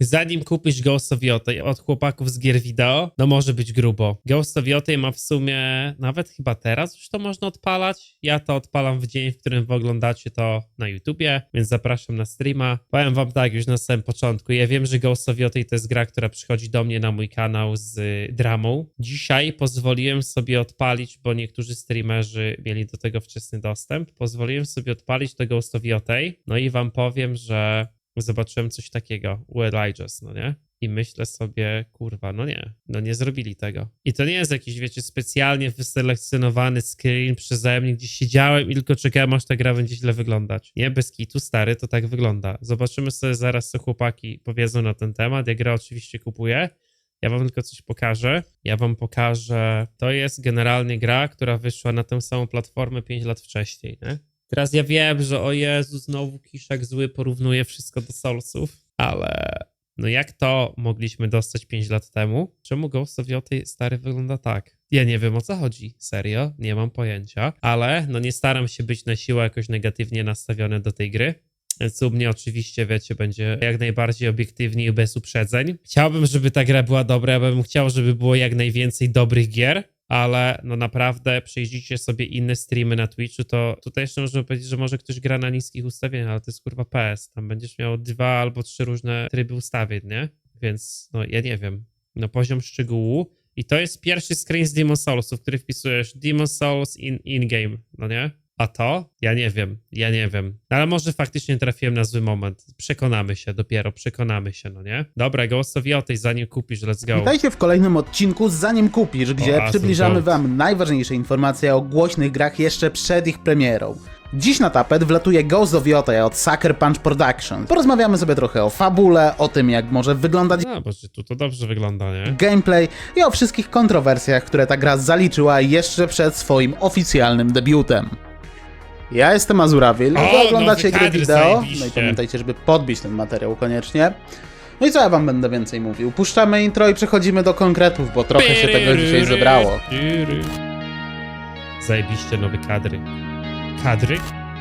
Zanim kupisz Ghost of Yotei od chłopaków z gier wideo, no może być grubo. Ghost of Yotei ma w sumie, nawet chyba teraz już to można odpalać. Ja to odpalam w dzień, w którym wy oglądacie to na YouTubie, więc zapraszam na streama. Powiem wam tak, już na samym początku, ja wiem, że Ghost of Yotei to jest gra, która przychodzi do mnie na mój kanał z dramą. Dzisiaj pozwoliłem sobie odpalić, bo niektórzy streamerzy mieli do tego wczesny dostęp, pozwoliłem sobie odpalić to Ghost of Yotei, no i wam powiem, że zobaczyłem coś takiego u Elijah's, no nie? I myślę sobie, kurwa, no nie, no nie zrobili tego. I to nie jest jakiś, wiecie, specjalnie wyselekcjonowany screen przeze mnie, gdzie siedziałem i tylko czekałem, aż ta gra będzie źle wyglądać. Nie, bez kitu, stary, to tak wygląda. Zobaczymy sobie zaraz, co chłopaki powiedzą na ten temat. Ja grę oczywiście kupuję. Ja wam tylko coś pokażę. Ja wam pokażę. To jest generalnie gra, która wyszła na tę samą platformę 5 lat wcześniej, nie? Teraz ja wiem, że o Jezu, znowu Kiszak zły porównuje wszystko do Soulsów, ale no jak to mogliśmy dostać 5 lat temu? Czemu Ghost of Yotei stary wygląda tak? Ja nie wiem o co chodzi, serio, nie mam pojęcia, ale no nie staram się być na siłę jakoś negatywnie nastawiony do tej gry. Więc u mnie oczywiście, wiecie, będzie jak najbardziej obiektywnie i bez uprzedzeń. Chciałbym, żeby ta gra była dobra, ja bym chciał, żeby było jak najwięcej dobrych gier, ale no naprawdę przejrzyjcie sobie inne streamy na Twitchu, to tutaj jeszcze można powiedzieć, że może ktoś gra na niskich ustawieniach, ale to jest kurwa PS. Tam będziesz miał dwa albo trzy różne tryby ustawień, nie? Więc no ja nie wiem. No poziom szczegółu i to jest pierwszy screen z Demon Soulsów, który wpisujesz Demon Souls in in-game, no nie? A to? Ja nie wiem, ja nie wiem. No, ale może faktycznie trafiłem na zły moment. Przekonamy się dopiero, przekonamy się, no nie? Dobra, Ghost of Yotei, zanim kupisz, let's go. Witajcie w kolejnym odcinku Zanim Kupisz, gdzie Awesome przybliżamy wam najważniejsze informacje o głośnych grach jeszcze przed ich premierą. Dziś na tapet wlatuje Ghost of Yotei od Sucker Punch Productions. Porozmawiamy sobie trochę o fabule, o tym jak może wyglądać No, bo tu to dobrze wygląda, nie? gameplay i o wszystkich kontrowersjach, które ta gra zaliczyła jeszcze przed swoim oficjalnym debiutem. Ja jestem Azurawil, O, wy oglądacie nowy gry kadr, wideo, no i pamiętajcie, żeby podbić ten materiał koniecznie. No i co ja wam będę więcej mówił? Puszczamy intro i przechodzimy do konkretów, bo trochę się tego dzisiaj zebrało. Zajebiście nowe kadry. Kadry?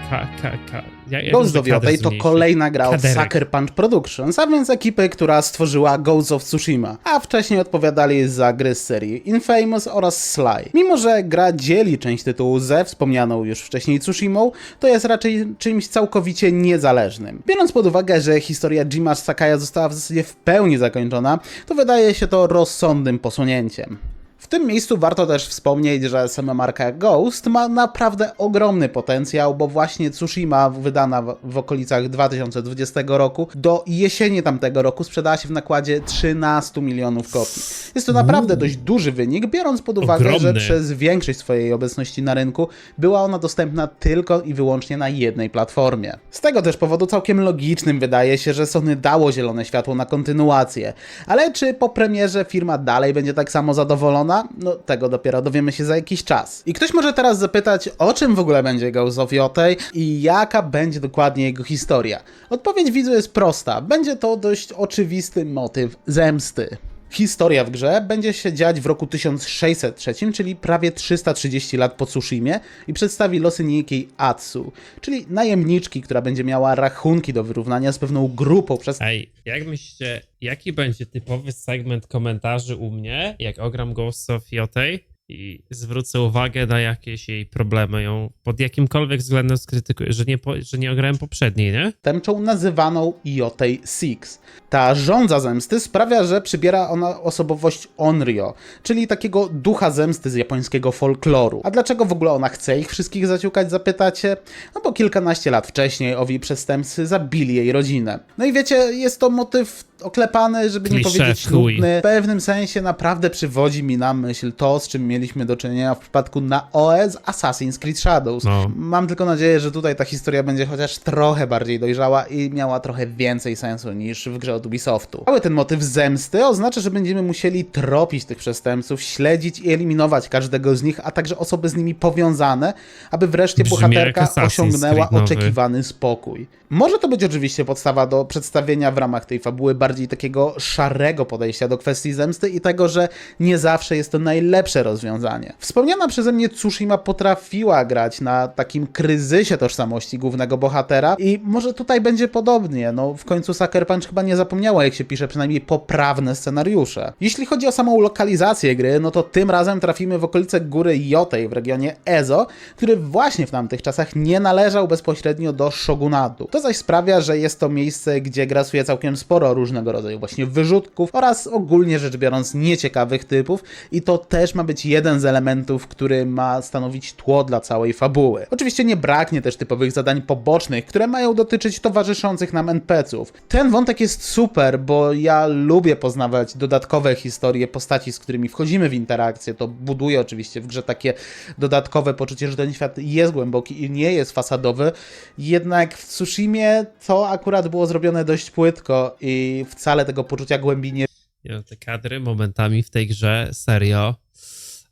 Ka, ka, ka. Ja, jak Ghost of Yotei to kolejna gra od Kaderek. Sucker Punch Productions, a więc ekipy, która stworzyła Ghost of Tsushima, a wcześniej odpowiadali za gry z serii Infamous oraz Sly. Mimo, że gra dzieli część tytułu ze wspomnianą już wcześniej Tsushimą, to jest raczej czymś całkowicie niezależnym. Biorąc pod uwagę, że historia Jima Sakaya została w zasadzie w pełni zakończona, to wydaje się to rozsądnym posunięciem. W tym miejscu warto też wspomnieć, że sama marka Ghost ma naprawdę ogromny potencjał, bo właśnie Tsushima, wydana w, w okolicach 2020 roku, do jesieni tamtego roku sprzedała się w nakładzie 13 milionów kopii. Jest to naprawdę dość duży wynik, biorąc pod uwagę, że Ogromny. przez większość swojej obecności na rynku była ona dostępna tylko i wyłącznie na jednej platformie. Z tego też powodu całkiem logicznym wydaje się, że Sony dało zielone światło na kontynuację. Ale czy po premierze firma dalej będzie tak samo zadowolona? No tego dopiero dowiemy się za jakiś czas. I ktoś może teraz zapytać, o czym w ogóle będzie Ghost of Yotei i jaka będzie dokładnie jego historia. Odpowiedź widzu jest prosta. Będzie to dość oczywisty motyw zemsty. Historia w grze będzie się dziać w roku 1603, czyli prawie 330 lat po Tsushimie i przedstawi losy niejakiej Atsu, czyli najemniczki, która będzie miała rachunki do wyrównania z pewną grupą przez Ej, jak myślicie, jaki będzie typowy segment komentarzy u mnie, jak ogram Ghost of Yotei i zwrócę uwagę na jakieś jej problemy, ją pod jakimkolwiek względem skrytykuję, że nie, że nie ograłem poprzedniej, nie? tęczą nazywaną Yotei Six. Ta żądza zemsty sprawia, że przybiera ona osobowość Onryo, czyli takiego ducha zemsty z japońskiego folkloru. A dlaczego w ogóle ona chce ich wszystkich zaciukać, zapytacie? No bo kilkanaście lat wcześniej owi przestępcy zabili jej rodzinę. No i wiecie, jest to motyw oklepany, żeby nie Klisze, powiedzieć nudny. W pewnym sensie naprawdę przywodzi mi na myśl to, z czym mieliśmy do czynienia w przypadku na OS Assassin's Creed Shadows. No. Mam tylko nadzieję, że tutaj ta historia będzie chociaż trochę bardziej dojrzała i miała trochę więcej sensu niż w grze od Ubisoftu. Cały ten motyw zemsty oznacza, że będziemy musieli tropić tych przestępców, śledzić i eliminować każdego z nich, a także osoby z nimi powiązane, aby wreszcie Brzmi bohaterka osiągnęła oczekiwany spokój. Może to być oczywiście podstawa do przedstawienia w ramach tej fabuły bardziej takiego szarego podejścia do kwestii zemsty i tego, że nie zawsze jest to najlepsze rozwiązanie. Wspomniana przeze mnie Tsushima potrafiła grać na takim kryzysie tożsamości głównego bohatera i może tutaj będzie podobnie. No w końcu Sucker Punch chyba nie zapomniała, jak się pisze przynajmniej poprawne scenariusze. Jeśli chodzi o samą lokalizację gry, no to tym razem trafimy w okolice góry Jotei w regionie Ezo, który właśnie w tamtych czasach nie należał bezpośrednio do shogunatu. To zaś sprawia, że jest to miejsce, gdzie grasuje całkiem sporo różnego rodzaju właśnie wyrzutków oraz ogólnie rzecz biorąc nieciekawych typów i to też ma być jeden z elementów, który ma stanowić tło dla całej fabuły. Oczywiście nie braknie też typowych zadań pobocznych, które mają dotyczyć towarzyszących nam NPC-ów. Ten wątek jest super, bo ja lubię poznawać dodatkowe historie postaci, z którymi wchodzimy w interakcję. To buduje oczywiście w grze takie dodatkowe poczucie, że ten świat jest głęboki i nie jest fasadowy. Jednak w Tsushimie to akurat było zrobione dość płytko i wcale tego poczucia głębi nie no, te kadry momentami w tej grze, serio,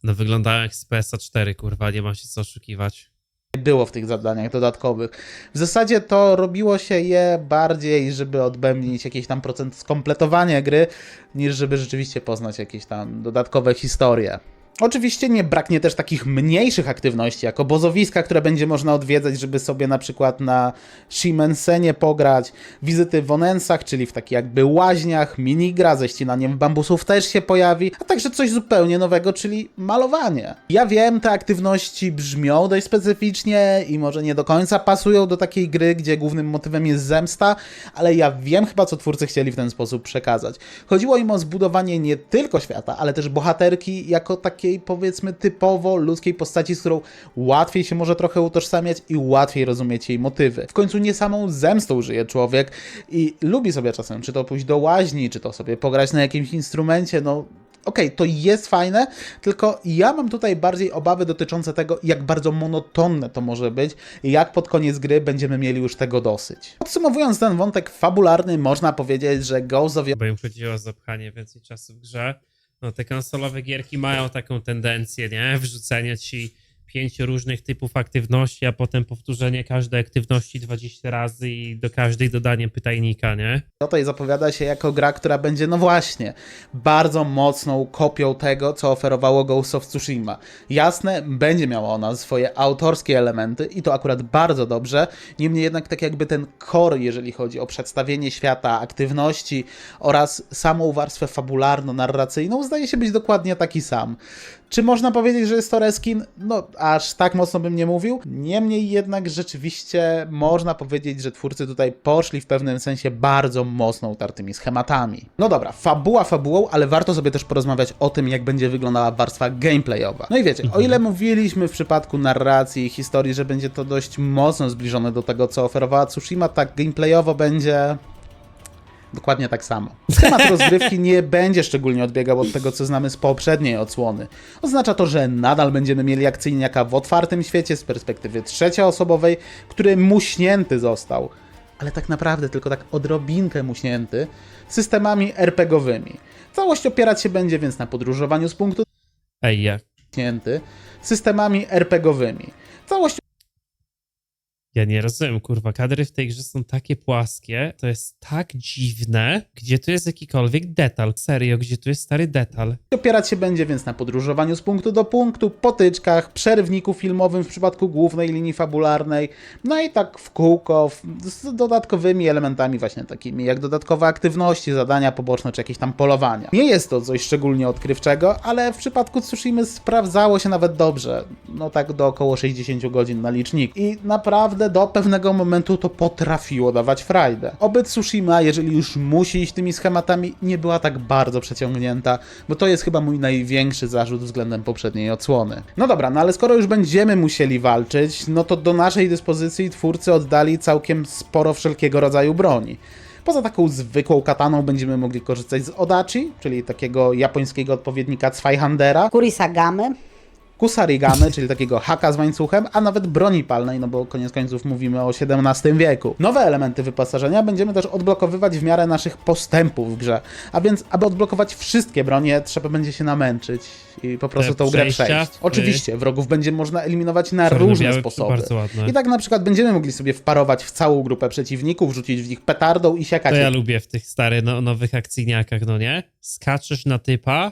no wyglądają jak z PSA 4, kurwa, nie ma się co oszukiwać. Było w tych zadaniach dodatkowych. W zasadzie to robiło się je bardziej, żeby odbębnić jakiś tam procent skompletowania gry, niż żeby rzeczywiście poznać jakieś tam dodatkowe historie. Oczywiście nie braknie też takich mniejszych aktywności, jak obozowiska, które będzie można odwiedzać, żeby sobie na przykład na Shimensenie pograć, wizyty w Onensach, czyli w takich jakby łaźniach, minigra ze ścinaniem bambusów też się pojawi, a także coś zupełnie nowego, czyli malowanie. Ja wiem, te aktywności brzmią dość specyficznie i może nie do końca pasują do takiej gry, gdzie głównym motywem jest zemsta, ale ja wiem chyba, co twórcy chcieli w ten sposób przekazać. Chodziło im o zbudowanie nie tylko świata, ale też bohaterki jako takiej powiedzmy typowo ludzkiej postaci, z którą łatwiej się może trochę utożsamiać i łatwiej rozumieć jej motywy. W końcu nie samą zemstą żyje człowiek i lubi sobie czasem, czy to pójść do łaźni, czy to sobie pograć na jakimś instrumencie, no Okej, to jest fajne, tylko ja mam tutaj bardziej obawy dotyczące tego, jak bardzo monotonne to może być i jak pod koniec gry będziemy mieli już tego dosyć. Podsumowując ten wątek fabularny, można powiedzieć, że Ghost of Bo im chodziło o zapchanie więcej czasu w grze. No te konsolowe gierki mają taką tendencję, nie? Wrzucenie ci pięciu różnych typów aktywności, a potem powtórzenie każdej aktywności 20 razy i do każdej dodanie pytajnika, nie? Tutaj zapowiada się jako gra, która będzie, no właśnie, bardzo mocną kopią tego, co oferowało Ghost of Tsushima. Jasne, będzie miała ona swoje autorskie elementy i to akurat bardzo dobrze, niemniej jednak tak jakby ten core, jeżeli chodzi o przedstawienie świata, aktywności oraz samą warstwę fabularno-narracyjną, zdaje się być dokładnie taki sam. Czy można powiedzieć, że jest to reskin? No, aż tak mocno bym nie mówił. Niemniej jednak rzeczywiście można powiedzieć, że twórcy tutaj poszli w pewnym sensie bardzo mocno utartymi schematami. No dobra, fabuła fabułą, ale warto sobie też porozmawiać o tym, jak będzie wyglądała warstwa gameplayowa. No i wiecie, o ile mówiliśmy w przypadku narracji i historii, że będzie to dość mocno zbliżone do tego, co oferowała Tsushima, tak gameplayowo będzie Dokładnie tak samo. Schemat rozgrywki nie będzie szczególnie odbiegał od tego, co znamy z poprzedniej odsłony. Oznacza to, że nadal będziemy mieli akcyjniaka w otwartym świecie z perspektywy trzecioosobowej, który muśnięty został, ale tak naprawdę tylko tak odrobinkę muśnięty, systemami RPGowymi. Całość opierać się będzie więc na podróżowaniu z punktu Ej, ja, muśnięty, systemami RPGowymi. Całość ja nie rozumiem, kurwa, kadry w tej grze są takie płaskie, to jest tak dziwne, gdzie tu jest jakikolwiek detal, serio, gdzie tu jest stary detal. Opierać się będzie więc na podróżowaniu z punktu do punktu, potyczkach, przerwniku filmowym w przypadku głównej linii fabularnej, no i tak w kółko, z dodatkowymi elementami właśnie takimi jak dodatkowe aktywności, zadania poboczne czy jakieś tam polowania. Nie jest to coś szczególnie odkrywczego, ale w przypadku Tsushimy sprawdzało się nawet dobrze, no tak do około 60 godzin na licznik i naprawdę do pewnego momentu to potrafiło dawać frajdę. Oby Tsushima, jeżeli już musi iść tymi schematami, nie była tak bardzo przeciągnięta, bo to jest chyba mój największy zarzut względem poprzedniej odsłony. No dobra, no ale skoro już będziemy musieli walczyć, no to do naszej dyspozycji twórcy oddali całkiem sporo wszelkiego rodzaju broni. Poza taką zwykłą kataną będziemy mogli korzystać z Odachi, czyli takiego japońskiego odpowiednika Zweihandera, Kurisagamy. Kusarigamy, czyli takiego haka z łańcuchem, a nawet broni palnej, no bo koniec końców mówimy o XVII wieku. Nowe elementy wyposażenia będziemy też odblokowywać w miarę naszych postępów w grze, a więc aby odblokować wszystkie bronie, trzeba będzie się namęczyć i po prostu Te tą grę przejść. w- Oczywiście, wrogów będzie można eliminować na różne sposoby. I tak na przykład będziemy mogli sobie wparować w całą grupę przeciwników, rzucić w nich petardą i siekać To ja lubię w tych starych, no, nowych akcyjniakach, no nie? Skaczesz na typa,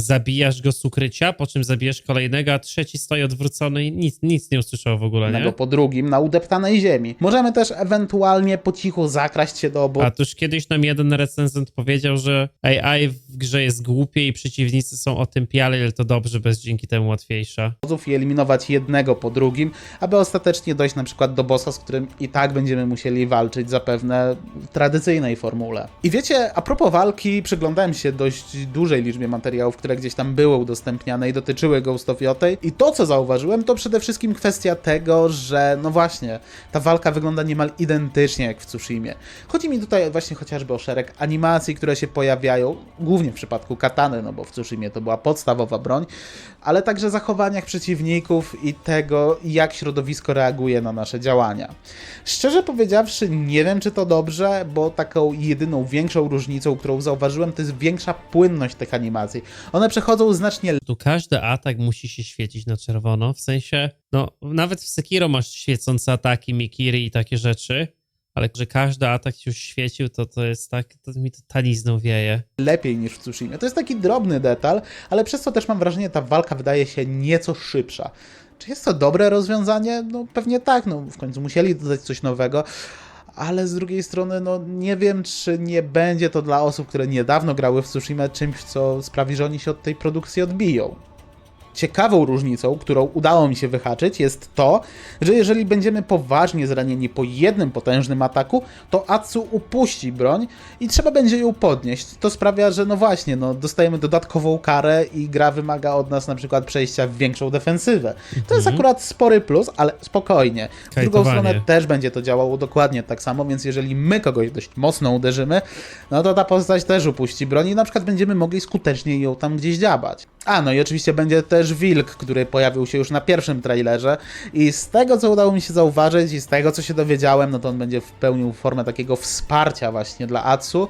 zabijasz go z ukrycia, po czym zabijesz kolejnego, a trzeci stoi odwrócony i nic, nic nie usłyszał w ogóle, jednego nie? po drugim na udeptanej ziemi. Możemy też ewentualnie po cichu zakraść się do obu A tuż kiedyś nam jeden recenzent powiedział, że AI w grze jest głupie i przeciwnicy są otępiali, ale to dobrze, bez dzięki temu łatwiejsza. i eliminować jednego po drugim, aby ostatecznie dojść na przykład do bossa, z którym i tak będziemy musieli walczyć zapewne w tradycyjnej formule. I wiecie, a propos walki, przyglądałem się dość dużej liczbie materiałów, które gdzieś tam były udostępniane i dotyczyły Ghost of Yotei i to, co zauważyłem, to przede wszystkim kwestia tego, że no właśnie, ta walka wygląda niemal identycznie jak w Tsushimie. Chodzi mi tutaj właśnie chociażby o szereg animacji, które się pojawiają, głównie w przypadku katany, no bo w Tsushimie to była podstawowa broń, ale także zachowaniach przeciwników i tego, jak środowisko reaguje na nasze działania. Szczerze powiedziawszy, nie wiem, czy to dobrze, bo taką jedyną większą różnicą, którą zauważyłem, to jest większa płynność tych animacji. One przechodzą znacznie Tu każdy atak musi się świecić na czerwono, w sensie, no nawet w Sekiro masz świecące ataki, Mikiri i takie rzeczy, ale że każdy atak się już świecił, to to jest tak, to mi to tanizną wieje. lepiej niż w Tsushima. To jest taki drobny detal, ale przez co też mam wrażenie, ta walka wydaje się nieco szybsza. Czy jest to dobre rozwiązanie? No pewnie tak, no w końcu musieli dodać coś nowego, ale z drugiej strony, no nie wiem, czy nie będzie to dla osób, które niedawno grały w Tsushima czymś, co sprawi, że oni się od tej produkcji odbiją. Ciekawą różnicą, którą udało mi się wyhaczyć, jest to, że jeżeli będziemy poważnie zranieni po jednym potężnym ataku, to Atsu upuści broń i trzeba będzie ją podnieść. To sprawia, że no właśnie, no, dostajemy dodatkową karę i gra wymaga od nas na przykład przejścia w większą defensywę. To jest akurat spory plus, ale spokojnie. W drugą stronę też będzie to działało dokładnie tak samo, więc jeżeli my kogoś dość mocno uderzymy, no to ta postać też upuści broń i na przykład będziemy mogli skutecznie ją tam gdzieś dziabać. A, no i oczywiście będzie też wilk, który pojawił się już na pierwszym trailerze i z tego, co udało mi się zauważyć i z tego, co się dowiedziałem, no to on będzie pełnił formę takiego wsparcia właśnie dla Atsu.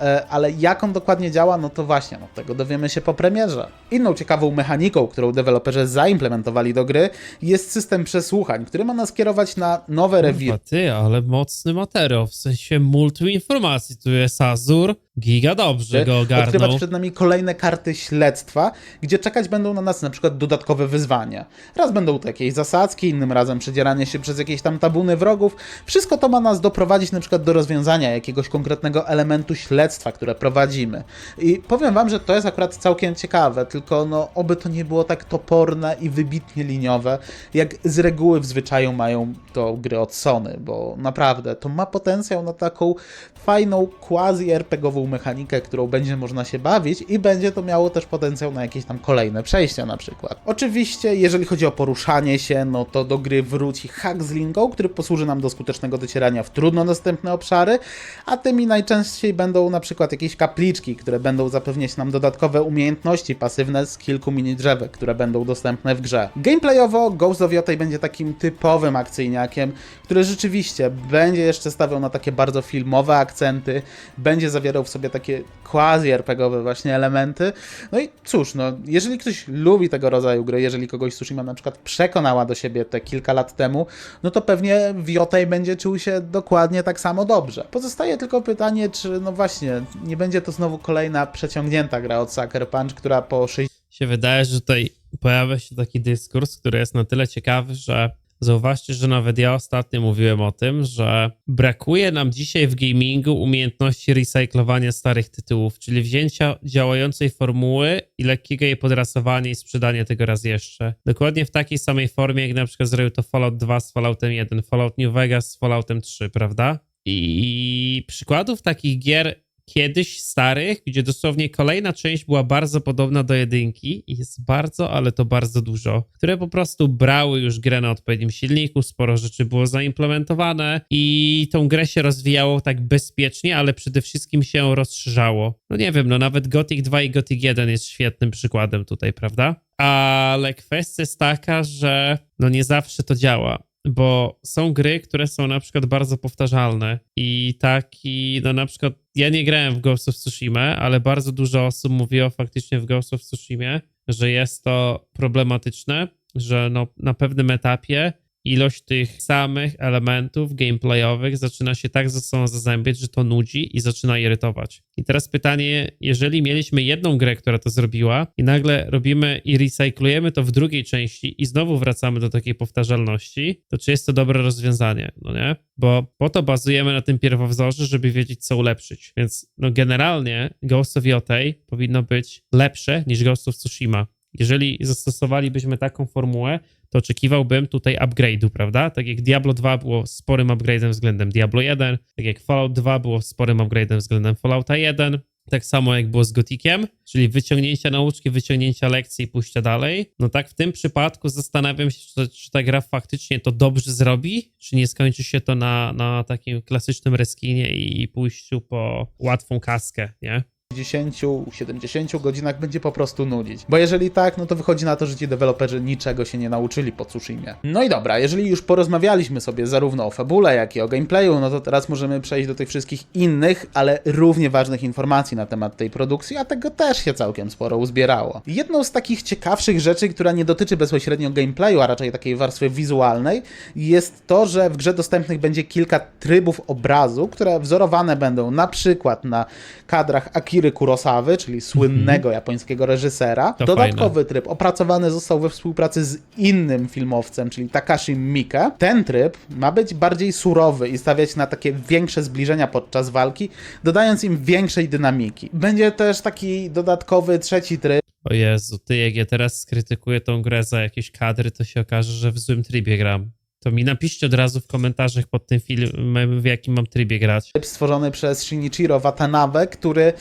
E, Ale jak on dokładnie działa, no to właśnie, no tego dowiemy się po premierze. Inną ciekawą mechaniką, którą deweloperzy zaimplementowali do gry, jest system przesłuchań, który ma nas kierować na nowe rewiry. Ty, ale mocny materiał, w sensie multum informacji. Tu jest Azur, giga dobrze go ogarnął. odkrywać przed nami kolejne karty śledztwa, gdzie czekać będą na nas na przykład dodatkowe wyzwania. Raz będą to jakieś zasadzki, innym razem przedzieranie się przez jakieś tam tabuny wrogów. Wszystko to ma nas doprowadzić na przykład do rozwiązania jakiegoś konkretnego elementu śledztwa, które prowadzimy. I powiem wam, że to jest akurat całkiem ciekawe, tylko no oby to nie było tak toporne i wybitnie liniowe, jak z reguły w zwyczaju mają to gry od Sony, bo naprawdę to ma potencjał na taką fajną, quasi-RPGową mechanikę, którą będzie można się bawić i będzie to miało też potencjał na jakieś tam kolejne przejścia na przykład. Oczywiście, jeżeli chodzi o poruszanie się, no to do gry wróci hack z linką, który posłuży nam do skutecznego docierania w trudno dostępne obszary, a tymi najczęściej będą na przykład jakieś kapliczki, które będą zapewniać nam dodatkowe umiejętności pasywne z kilku mini drzewek, które będą dostępne w grze. Gameplayowo Ghost of Yotei będzie takim typowym akcyjniakiem, który rzeczywiście będzie jeszcze stawiał na takie bardzo filmowe akcenty, będzie zawierał w sobie takie quasi-RPGowe właśnie elementy. No i cóż, no, jeżeli ktoś lubi tego rodzaju gry, jeżeli kogoś Tsushima na przykład przekonała do siebie te kilka lat temu, no to pewnie w Yotei będzie czuł się dokładnie tak samo dobrze. Pozostaje tylko pytanie, czy no właśnie, nie będzie to znowu kolejna przeciągnięta gra od Sucker Punch, która po 60 się wydaje, że tutaj pojawia się taki dyskurs, który jest na tyle ciekawy, że zauważcie, że nawet ja ostatnio mówiłem o tym, że brakuje nam dzisiaj w gamingu umiejętności recyklowania starych tytułów, czyli wzięcia działającej formuły i lekkiego jej podrasowania i sprzedania tego raz jeszcze. Dokładnie w takiej samej formie, jak na przykład zrobił to Fallout 2 z Falloutem 1, Fallout New Vegas z Falloutem 3, prawda? I przykładów takich gier kiedyś starych, gdzie dosłownie kolejna część była bardzo podobna do jedynki i jest bardzo, ale to bardzo dużo, które po prostu brały już grę na odpowiednim silniku, sporo rzeczy było zaimplementowane i tą grę się rozwijało tak bezpiecznie, ale przede wszystkim się rozszerzało. No nie wiem, no nawet Gothic 2 i Gothic 1 jest świetnym przykładem tutaj, prawda? Ale kwestia jest taka, że no nie zawsze to działa bo są gry, które są na przykład bardzo powtarzalne i taki, no na przykład ja nie grałem w Ghost of Tsushima, ale bardzo dużo osób mówiło faktycznie w Ghost of Tsushima, że jest to problematyczne, że no na pewnym etapie ilość tych samych elementów gameplayowych zaczyna się tak ze sobą zazębiać, że to nudzi i zaczyna irytować. I teraz pytanie, jeżeli mieliśmy jedną grę, która to zrobiła i nagle robimy i recyklujemy to w drugiej części i znowu wracamy do takiej powtarzalności, to czy jest to dobre rozwiązanie, no nie? Bo po to bazujemy na tym pierwowzorze, żeby wiedzieć, co ulepszyć. Więc no generalnie Ghost of Yotei powinno być lepsze niż Ghost of Tsushima. Jeżeli zastosowalibyśmy taką formułę, to oczekiwałbym tutaj upgrade'u, prawda? Tak jak Diablo 2 było sporym upgrade'em względem Diablo 1, tak jak Fallout 2 było sporym upgrade'em względem Fallouta 1, tak samo jak było z Gotikiem, czyli wyciągnięcia nauczki, wyciągnięcia lekcji i pójścia dalej. No tak w tym przypadku zastanawiam się, czy, czy ta gra faktycznie to dobrze zrobi, czy nie skończy się to na, na takim klasycznym reskinie i, pójściu po łatwą kaskę, nie? 50-70 godzinach będzie po prostu nudzić. Bo jeżeli tak, no to wychodzi na to, że ci deweloperzy niczego się nie nauczyli po Tsushimie. No i dobra, jeżeli już porozmawialiśmy sobie zarówno o fabule, jak i o gameplayu, no to teraz możemy przejść do tych wszystkich innych, ale równie ważnych informacji na temat tej produkcji, a tego też się całkiem sporo uzbierało. Jedną z takich ciekawszych rzeczy, która nie dotyczy bezpośrednio gameplayu, a raczej takiej warstwy wizualnej, jest to, że w grze dostępnych będzie kilka trybów obrazu, które wzorowane będą na przykład na kadrach Akiry Kurosawy, czyli słynnego japońskiego reżysera. To Dodatkowy tryb opracowany został we współpracy z innym filmowcem, czyli Takashi Miike. Ten tryb ma być bardziej surowy i stawiać na takie większe zbliżenia podczas walki, dodając im większej dynamiki. Będzie też taki dodatkowy trzeci tryb, O Jezu, ty jak ja teraz skrytykuję tą grę za jakieś kadry, to się okaże, że w złym trybie gram. To mi napiszcie od razu w komentarzach pod tym filmem, w jakim mam trybie grać. stworzony przez Shinichiro Watanabe, który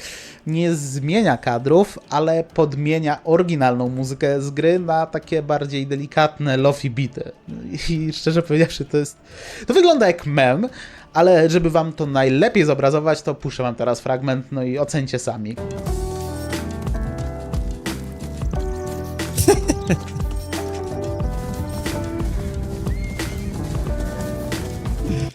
nie zmienia kadrów, ale podmienia oryginalną muzykę z gry na takie bardziej delikatne lofi bity. I szczerze powiedziawszy, to jest... To wygląda jak mem, ale żeby wam to najlepiej zobrazować, to puszczę wam teraz fragment, no i ocencie sami.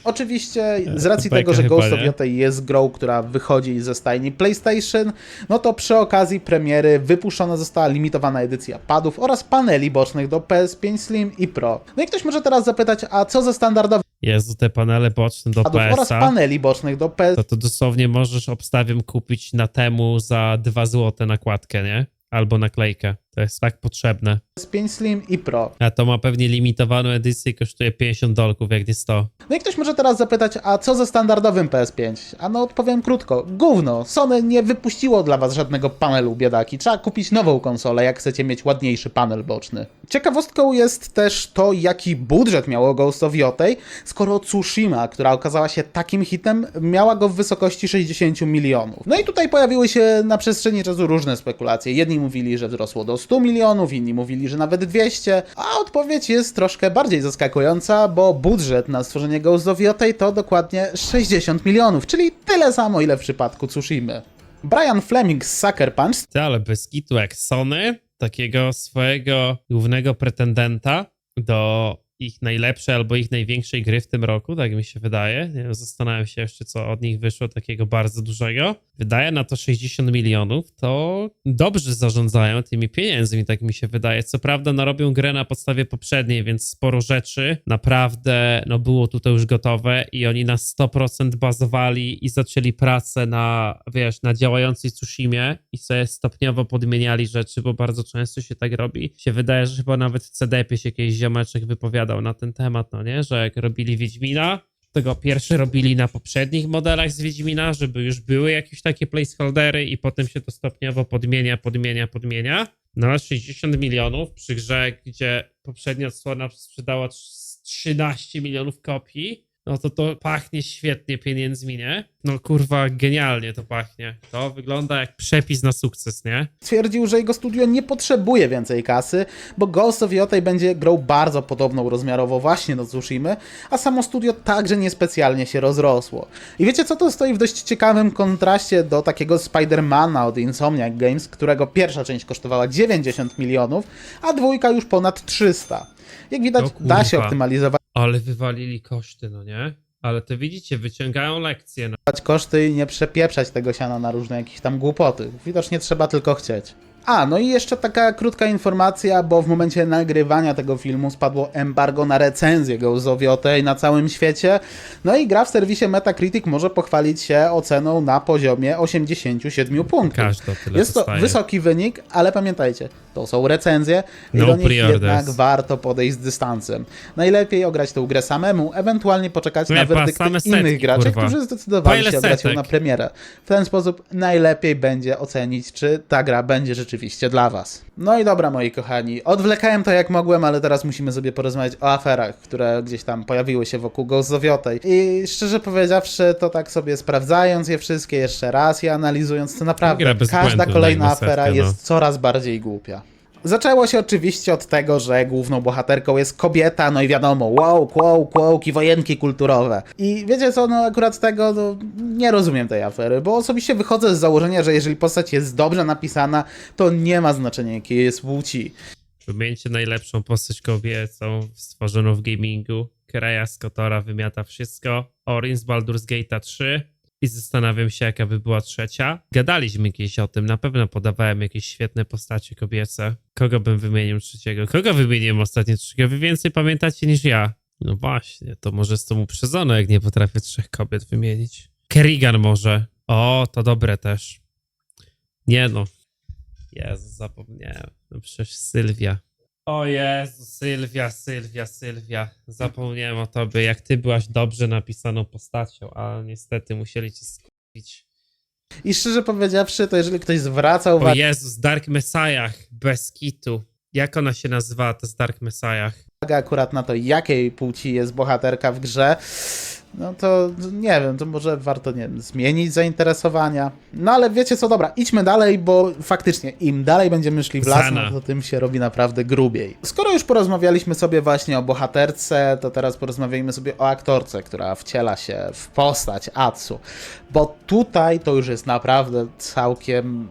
Oczywiście, z racji tego, że Ghost of? Yotei jest grą, która wychodzi ze stajni PlayStation, no to przy okazji premiery wypuszczona została limitowana edycja padów oraz paneli bocznych do PS5 Slim i Pro. No i ktoś może teraz zapytać, a co ze standardowych Jezu, te panele boczne do padów oraz paneli bocznych do PS to, to dosłownie możesz obstawiam kupić na temu za 2 zł nakładkę, nie? Albo naklejkę. To jest tak potrzebne. PS5 Slim i Pro. A to ma pewnie limitowaną edycję i kosztuje 50 dolków, jak nie 100. No i ktoś może teraz zapytać, a co ze standardowym PS5? A no odpowiem krótko. Gówno, Sony nie wypuściło dla was żadnego panelu, biedaki. Trzeba kupić nową konsolę, jak chcecie mieć ładniejszy panel boczny. Ciekawostką jest też to, jaki budżet miało Ghost of Yotei, skoro Tsushima, która okazała się takim hitem, miała go w wysokości 60 milionów. No i tutaj pojawiły się na przestrzeni czasu różne spekulacje. Jedni mówili, że wzrosło do 100 milionów, inni mówili, że nawet 200, a odpowiedź jest troszkę bardziej zaskakująca, bo budżet na stworzenie Ghost of Yotei to dokładnie 60 milionów, czyli tyle samo, ile w przypadku Tsushimy. Brian Fleming z Sucker Punch Ty, ale bez kitu jak Sony, takiego swojego głównego pretendenta do ich najlepszej albo ich największej gry w tym roku, tak mi się wydaje. Zastanawiam się jeszcze, co od nich wyszło takiego bardzo dużego. Wydaje na to 60 milionów, to dobrze zarządzają tymi pieniędzmi, tak mi się wydaje. Co prawda, no robią grę na podstawie poprzedniej, więc sporo rzeczy naprawdę no, było tutaj już gotowe i oni na 100% bazowali i zaczęli pracę na, wiesz, na działającej Tsushimie i sobie stopniowo podmieniali rzeczy, bo bardzo często się tak robi. Się wydaje, że chyba nawet w CDP się jakiś ziomeczek na ten temat, no nie, że jak robili Wiedźmina, tego pierwszy robili na poprzednich modelach z Wiedźmina, żeby już były jakieś takie placeholdery i potem się to stopniowo podmienia, podmienia, podmienia. No ale 60 milionów przy grze, gdzie poprzednia odsłona sprzedała 13 milionów kopii, no to to pachnie świetnie pieniędzmi, nie? No kurwa, genialnie to pachnie. To wygląda jak przepis na sukces, nie? stwierdził, że jego studio nie potrzebuje więcej kasy, bo Ghost of Yotei będzie grą bardzo podobną rozmiarowo właśnie do Tsushimy, a samo studio także niespecjalnie się rozrosło. I wiecie co, to stoi w dość ciekawym kontraście do takiego Spidermana od Insomniac Games, którego pierwsza część kosztowała 90 milionów, a dwójka już ponad 300. Jak widać, O da się optymalizować Ale wywalili koszty, no nie? Ale to widzicie, wyciągają lekcje, no. koszty i nie przepieprzać tego siana na różne jakieś tam głupoty. Widocznie trzeba tylko chcieć. A, no i jeszcze taka krótka informacja, bo w momencie nagrywania tego filmu spadło embargo na recenzję Yotei na całym świecie. No i gra w serwisie Metacritic może pochwalić się oceną na poziomie 87 punktów. Jest to dostaje. wysoki wynik, ale pamiętajcie, to są recenzje i No do nich jednak warto podejść z dystansem. Najlepiej ograć tę grę samemu, ewentualnie poczekać Nie, na werdykty innych setki, graczy, kurwa. którzy zdecydowali się ograć ją setek? na premierę. W ten sposób najlepiej będzie ocenić, czy ta gra będzie rzeczywiście dla was. No i dobra, moi kochani, odwlekałem to jak mogłem, ale teraz musimy sobie porozmawiać o aferach, które gdzieś tam pojawiły się wokół Yotei. I szczerze powiedziawszy, to tak sobie sprawdzając je wszystkie jeszcze raz i analizując, to naprawdę każda błędu, kolejna afera no. jest coraz bardziej głupia. Zaczęło się oczywiście od tego, że główną bohaterką jest kobieta, no i wiadomo, wow, wow, wow, wojenki kulturowe. I wiecie co, no akurat tego no, nie rozumiem tej afery, bo osobiście wychodzę z założenia, że jeżeli postać jest dobrze napisana, to nie ma znaczenia jakiej jest płci. Wymieńcie najlepszą postać kobiecą stworzoną w gamingu. Kreja z Kotora wymiata wszystko. Orin z Baldur's Gate'a 3. I zastanawiam się, jaka by była trzecia. Gadaliśmy kiedyś o tym, na pewno podawałem jakieś świetne postacie kobiece. Kogo bym wymienił trzeciego? Kogo wymieniłem ostatnio trzeciego? Wy więcej pamiętacie niż ja. No właśnie, to może z tą uprzedzono, jak nie potrafię trzech kobiet wymienić. Kerrigan może. O, to dobre też. Nie no. Jezu, zapomniałem. No przecież Sylwia. O Jezu, Sylwia, Sylwia, Sylwia. Zapomniałem o tobie, jak ty byłaś dobrze napisaną postacią, ale niestety musieli cię skupić. I szczerze powiedziawszy, to jeżeli ktoś zwraca O uwagę Jezus, Dark Messiah, bez kitu. Jak ona się nazywała, to z Dark Messiah? akurat na to, jakiej płci jest bohaterka w grze, no to nie wiem, to może warto, nie wiem, zmienić zainteresowania. No ale wiecie co, dobra, idźmy dalej, bo faktycznie im dalej będziemy szli w las, Zana. no to tym się robi naprawdę grubiej. Skoro już porozmawialiśmy sobie właśnie o bohaterce, to teraz porozmawiajmy sobie o aktorce, która wciela się w postać Atsu, bo tutaj to już jest naprawdę całkiem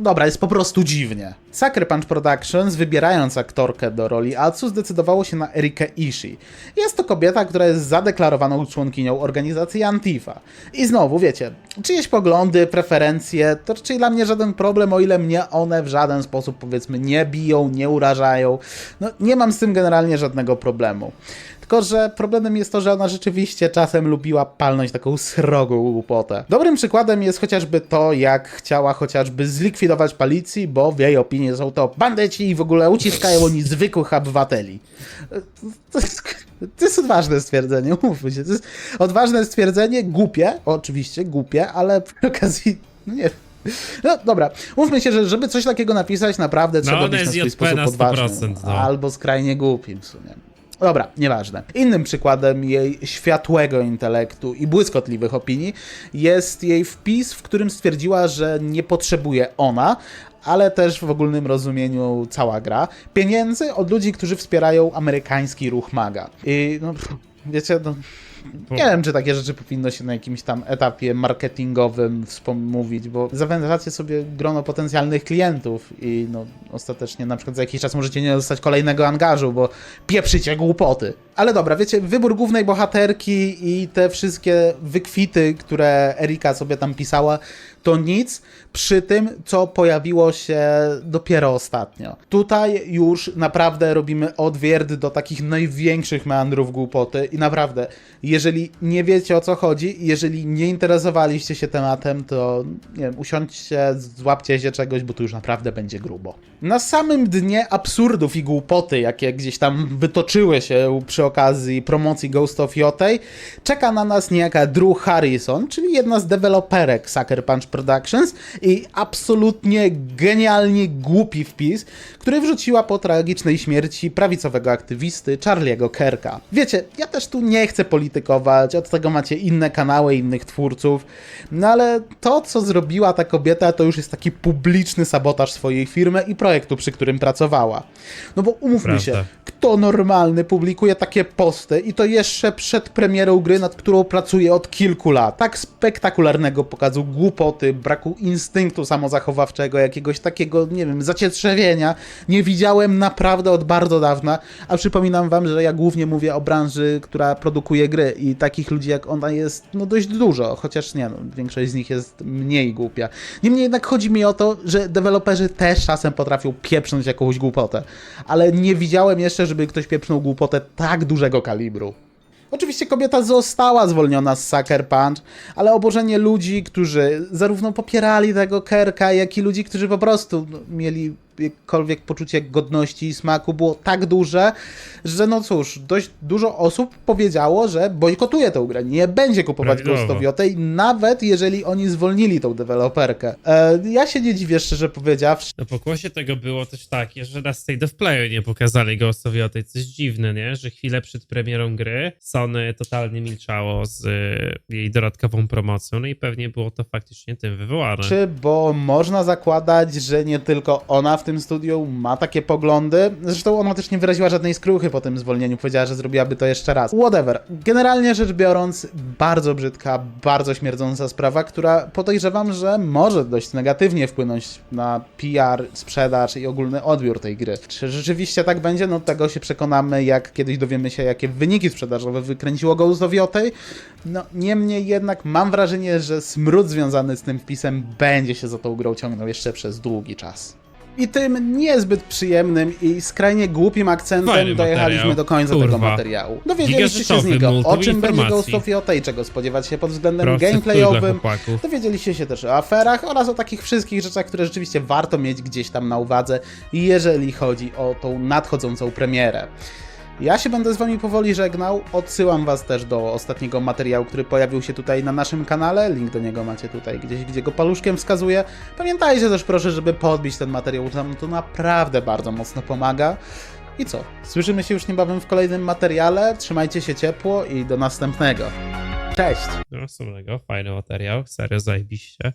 Dobra, jest po prostu dziwnie. Sucker Punch Productions, wybierając aktorkę do roli Atsu, zdecydowało się na Erikę Ishii. Jest to kobieta, która jest zadeklarowaną członkinią organizacji Antifa. I znowu, wiecie, czyjeś poglądy, preferencje, to raczej dla mnie żaden problem, o ile mnie one w żaden sposób, powiedzmy, nie biją, nie urażają. No, nie mam z tym generalnie żadnego problemu. Tylko, że problemem jest to, że ona rzeczywiście czasem lubiła palnąć taką srogą głupotę. Dobrym przykładem jest chociażby to, jak chciała chociażby zlikwidować policję, bo w jej opinii są to bandyci i w ogóle uciskają oni zwykłych obywateli. To jest, to jest odważne stwierdzenie, mówmy się. To jest odważne stwierdzenie, głupie, oczywiście głupie, ale przy okazji, no nie no dobra, mówmy się, że żeby coś takiego napisać, naprawdę trzeba ona być na swój sposób na odważnym. 100%, no. Albo skrajnie głupim w sumie. Dobra, nieważne. Innym przykładem jej światłego intelektu i błyskotliwych opinii jest jej wpis, w którym stwierdziła, że nie potrzebuje ona, ale też w ogólnym rozumieniu cała gra, pieniędzy od ludzi, którzy wspierają amerykański ruch MAGA. I no, wiecie, no, nie wiem, czy takie rzeczy powinno się na jakimś tam etapie marketingowym wspomówić, bo zawędzacie sobie grono potencjalnych klientów i no ostatecznie na przykład za jakiś czas możecie nie dostać kolejnego angażu, bo pieprzycie głupoty. Ale dobra, wiecie, wybór głównej bohaterki i te wszystkie wykwity, które Erika sobie tam pisała, to nic przy tym, co pojawiło się dopiero ostatnio. Tutaj już naprawdę robimy odwierty do takich największych meandrów głupoty i naprawdę, jeżeli nie wiecie o co chodzi, jeżeli nie interesowaliście się tematem, to nie wiem, usiądźcie, złapcie się czegoś, bo tu już naprawdę będzie grubo. Na samym dnie absurdów i głupoty, jakie gdzieś tam wytoczyły się przy okazji promocji Ghost of Yotei, czeka na nas niejaka Drew Harrison, czyli jedna z deweloperek Sucker Punch Productions i absolutnie genialnie głupi wpis, który wrzuciła po tragicznej śmierci prawicowego aktywisty Charlie'ego Kerka. Wiecie, ja też tu nie chcę politykować, od tego macie inne kanały, innych twórców, no ale to, co zrobiła ta kobieta, to już jest taki publiczny sabotaż swojej firmy i projektu, przy którym pracowała. No bo umówmy Prawda. się, kto normalny publikuje takie posty i to jeszcze przed premierą gry, nad którą pracuje od kilku lat. Tak spektakularnego pokazu głupoty, braku instynktu samozachowawczego, jakiegoś takiego, nie wiem, zacietrzewienia nie widziałem naprawdę od bardzo dawna, a przypominam wam, że ja głównie mówię o branży, która produkuje gry i takich ludzi jak ona jest no dość dużo, chociaż nie no, większość z nich jest mniej głupia. Niemniej jednak chodzi mi o to, że deweloperzy też czasem potrafią pieprznąć jakąś głupotę, ale nie widziałem jeszcze, żeby ktoś pieprznął głupotę tak dużego kalibru. Oczywiście kobieta została zwolniona z Sucker Punch, ale oburzenie ludzi, którzy zarówno popierali tego Kerka, jak i ludzi, którzy po prostu no, mieli jakkolwiek poczucie godności i smaku było tak duże, że no cóż, dość dużo osób powiedziało, że bojkotuje tę grę, nie będzie kupować. Ghost of Yotei, nawet jeżeli oni zwolnili tą deweloperkę. E, ja się nie dziwię, szczerze powiedziawszy, Na pokłosie tego było też takie, że na State of Play nie pokazali Ghost of Yotei. Coś dziwne, nie? Że chwilę przed premierą gry Sony totalnie milczało z y, jej dodatkową promocją, no i pewnie było to faktycznie tym wywołane. Czy, bo można zakładać, że nie tylko ona w tym studiu ma takie poglądy. Zresztą ona też nie wyraziła żadnej skruchy po tym zwolnieniu. Powiedziała, że zrobiłaby to jeszcze raz. Whatever. Generalnie rzecz biorąc, bardzo brzydka, bardzo śmierdząca sprawa, która podejrzewam, że może dość negatywnie wpłynąć na PR, sprzedaż i ogólny odbiór tej gry. Czy rzeczywiście tak będzie? No tego się przekonamy, jak kiedyś dowiemy się, jakie wyniki sprzedażowe wykręciło Ghost of Yotei. No, niemniej jednak mam wrażenie, że smród związany z tym wpisem będzie się za tą grą ciągnął jeszcze przez długi czas. I tym niezbyt przyjemnym i skrajnie głupim akcentem Fajny dojechaliśmy materiał. do końca Kurwa. tego materiału. Dowiedzieliście się z niego, o czym będzie informacji. Ghost of Yotei, czego spodziewać się pod względem Prosty wpływ dla gameplayowym. chłopaków. Dowiedzieliście się też o aferach oraz o takich wszystkich rzeczach, które rzeczywiście warto mieć gdzieś tam na uwadze, jeżeli chodzi o tą nadchodzącą premierę. Ja się będę z wami powoli żegnał. Odsyłam was też do ostatniego materiału, który pojawił się tutaj na naszym kanale. Link do niego macie tutaj gdzieś, gdzie go paluszkiem wskazuję. Pamiętajcie też proszę, żeby podbić ten materiał, tam to naprawdę bardzo mocno pomaga. I co? Słyszymy się już niebawem w kolejnym materiale. Trzymajcie się ciepło i do następnego. Cześć! No, sumnego, fajny materiał, serio zajebiście.